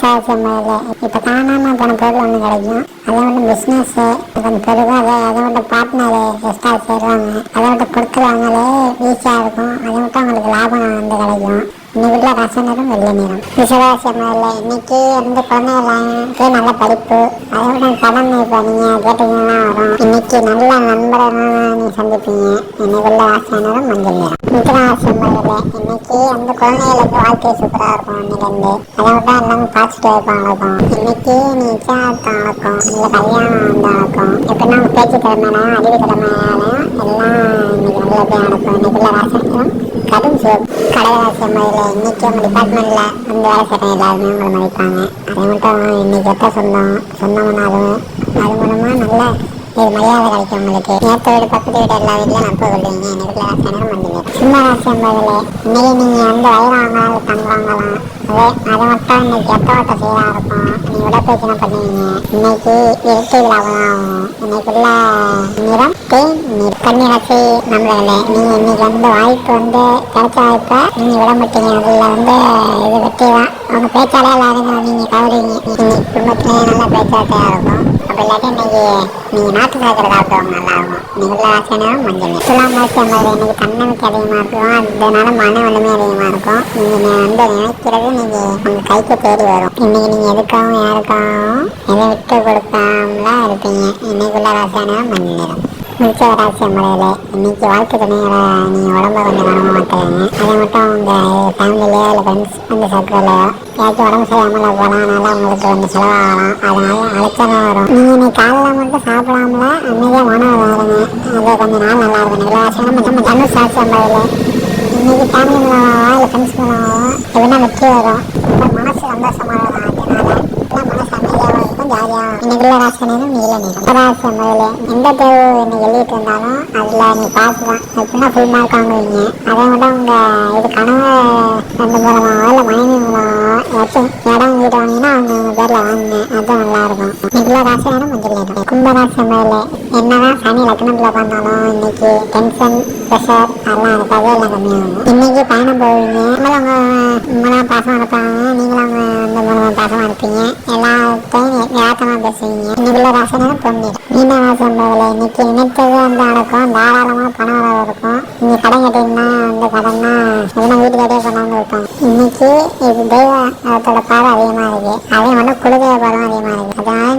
செம்மையில இப்போ காணாம போன பொருள் ஒன்று கிடைக்கும். அதை விட பிஸ்னஸ்ஸு கொஞ்சம் பெருகும் அதை அதை விட பார்ட்னரு எக்ஸ்ட்ரா சேருவாங்க அதை விட கொடுக்குறவங்களே ஈஸியாக இருக்கும். அதை விட்டு அவங்களுக்கு லாபம் வந்து கிடைக்கும். இன்னைக்கு உள்ள ரச நேரம் வெள்ளை நேரம். நிறம் விசவாசமில்ல இன்னைக்கு வந்து குழந்தைகளுக்கு நல்ல படிப்பு. அதை விட கடன் இப்போ நீங்கள் கேட்டீங்கன்னா வரும். இன்னைக்கு நல்ல நண்பரை நீ சந்திப்பீங்க. இன்னைக்கு உள்ள நேரம் மஞ்சள் நேரம் நிறம் மித்ராசமில்ல இன்னைக்கு வந்து குழந்தைகளுக்கு வாழ்க்கை சூப்பராக இருக்கும் இன்னைக்கு அதை விட எல்லாமே பாசிட்டிவ் வைப்பாங்க இன்னைக்கு நீ நிச்சயதார்த்தம் இல்லை கல்யாணம் வந்து எப்படின்னா உங்க பேச்சு திறமையான அறிவு திறமையான எல்லாம் இன்னைக்கு நல்லபடியாக நடக்கும்? இன்னைக்கு உள்ள ராசனம் கடும் சிவப்பு கடகராசி அம்மையில் இன்னைக்கு உங்கள் டிபார்ட்மெண்ட்டில் வந்து வேலை செய்கிற எல்லாருமே உங்களை மதிப்பாங்க. அதை மட்டும் இன்னைக்கு எத்த சொந்தம். சொந்தம்னாலும் அது மூலமாக நல்ல இது மரியாதை கிடைக்கும் உங்களுக்கு. நேற்று வீடு பக்கத்து வீடு எல்லா வீட்லையும் நட்பு கொள்வீங்க எனக்கு ராசியான மஞ்சள் சிம்ம இன்னைக்கு நீங்கள் வந்து வயிறாங்க தங்குவாங்களாம் அதே அதை மட்டும் இன்னைக்கு எத்த வட்ட செய்யறா இருக்கும். நீ உடற்பயிற்சி பண்ணுவீங்க இன்னைக்கு இரட்டை லாபம் ஆகும் இன்னைக்குள்ள நிறம் தேன் நீர். கன்னிராசி நம்மள நீங்க இன்னைக்கு வந்து வாய்ப்பு வந்து கிடைச்ச வாய்ப்பை விட மாட்டீங்க. வந்து இது வெற்றி தான். உங்க பேச்சாலே எல்லாரும் நீங்க கவருவீங்க. இன்னைக்கு இருக்கும். அப்படி இல்லாட்டி இன்னைக்கு நீங்க நாட்டு சாக்கிற சாப்பிடுவாங்க நல்லா இருக்கும் இன்னைக்கு உள்ள மஞ்சள் நீர். துலாம் ராசி அம்மாவில் இன்னைக்கு தன்னம்பிக்கை அதிகமா இருக்கும். அதனால மன வலிமை அதிகமாக இருக்கும். நீங்கள் வந்து நினைக்கிறது நீங்கள் உங்கள் கைக்கு தேடி வரும். இன்னைக்கு நீங்கள் எதுக்காகவும் யாருக்காகவும் எதை விட்டு கொடுக்காமலாம் இருப்பீங்க? இன்னைக்குள்ள ராசியான மஞ்சள் நிறம். மிச்ச ராசி முறையில் இன்னைக்கு வாழ்க்கை துணைகளை நீங்கள் உடம்ப கொஞ்சம் கவனமாக மாற்றுறீங்க அதை மட்டும் உங்கள் ஃபேமிலியிலையோ இல்லை ஃப்ரெண்ட்ஸ் அந்த சர்க்கிளில் ஏதாச்சும் உடம்பு சரியாமல் போகலாம் அதனால உங்களுக்கு கொஞ்சம் செலவாகலாம். அதனால அழைச்சலாம் வரும். நீங்கள் இன்னைக்கு காலையில் மட்டும் சாப்பிடாமல அமைதியாக மனம் வருங்க அது கொஞ்சம் நாள் நல்லா இருக்கும் நல்லா ராசியான நம்ம தனுஷ் ராசி முறையில் இன்னைக்கு ஃபேமிலி மூலமாவா இல்லை ஃப்ரெண்ட்ஸ் மூலமாவா எதுனா வெற்றி வரும். மனசு சந்தோஷமாக இருக்கும் அதனால எல்லாம் மனசு அமைதியாக இருக்கும் ஜாலியாக இன்னைக்குள்ள ராசனும் ராசி முதல்ல எந்த தேர்வு இன்னைக்கு எழுதிட்டு இருந்தாலும் அதில் நீ பாஸ் தான் எப்படின்னா ஃபுல் மார்க் வாங்குவீங்க. அதை விட உங்கள் இது கனவு ரெண்டு மூலமாவோ இல்லை மனைவி மூலமாவோ ஏதாச்சும் இடம் வீடு வாங்கினா அவங்க உங்கள் பேரில் வாங்குங்க. அதுவும் மஞ்சள் கும்ப ராசி முதல்ல என்னதான் சனி லக்னத்தில் இன்னைக்கு டென்ஷன் ப்ரெஷர் அதெல்லாம் இருக்காது எல்லாம் கம்மியாகும். இன்னைக்கு பயணம் போவீங்க. உங்களை அவங்க உங்களாம் பாசம் நடப்பாங்க நீங்களும் அவங்க ரொம்ப மூலமாக பாசமாக இருப்பீங்க. எல்லாத்தையும் யதார்த்தமாக பேசுவீங்க. இன்னைக்குள்ள ராசினா பொண்ணு மீன ராசம் போகல இன்னைக்கு நினைத்தது வந்து நடக்கும் தாராளமாக பணம் வரவு இருக்கும். நீங்க கடன் கட்டிங்கன்னா அந்த கடன்னா எதுனா வீட்டுக்காரே கொண்டாந்து இருப்பாங்க. இன்னைக்கு இது தெய்வ அதோட பார்வை அதிகமாக இருக்கு. அதே வந்து குலதெய்வ பார்வை அதிகமாக இருக்கு. அதான்